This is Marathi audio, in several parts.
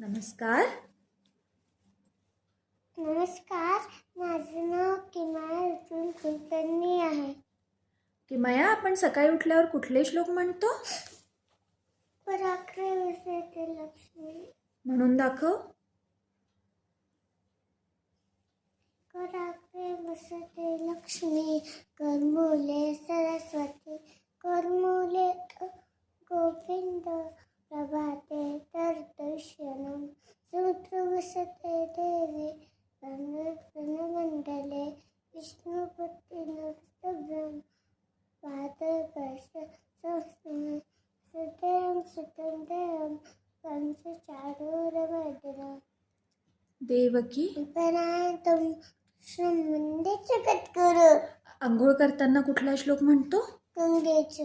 नमस्कार. नमस्कार माझं नाव किमाया अतुल कुलकर्णी आहे. किमया आपण सकाळी उठल्यावर कुठले श्लोक म्हणतो? पराक्रय विसरते लक्ष्मी. म्हणून दाखव. कराग्रे वसते लक्ष्मी. करमुले सरस्वती करमुले गोविंद प्रभाते तर्दर्शनम सूत्र वसते देवे मंडले विष्णुपती नस्तभ्यम पादकर्ष संस्कृत सुतेयं सुतं देवं पंचचारूरमर्दनम् देवकी। परायतम श्रमंदे जगद्गुरु। आंघोळ करताना कुठला श्लोक म्हणतो? गंगेच।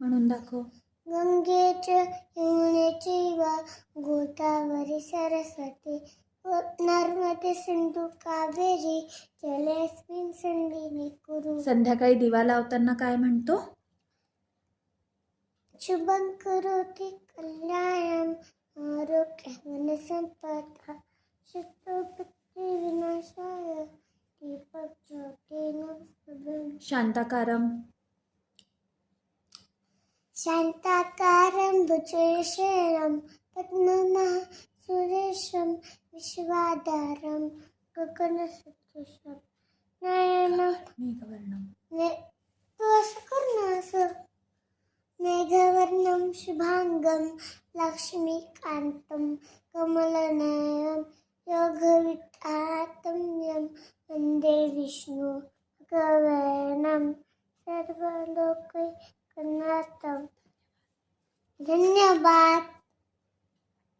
म्हणून दाखव. गंगेच यमुनेची वा गोदावरी सरस्वती व नर्मदे सिंधू कावेरी जलेस्मिन संधिनी कुरु संध्याकाळी दिवा लावताना काय म्हणतो? शुभं करोति कल्याणं आरोग्यं संपदा. शत्रुपत्ति विनाशाय दीपक ज्योतेन शुभं. शांताकारम శాంతాకారం భుజేశ్వరం పద్మమ సురేశం విశ్వాధారం గగన సుదృశం నయనం మేఘవర్ణం. దోషకర్ణాసు మేఘవర్ణం శుభాంగం లక్ష్మీకాంతం కమలనయం యోగవితాతమ్యం వందే విష్ణు భగవనం సర్వలోకై धन्यवाद.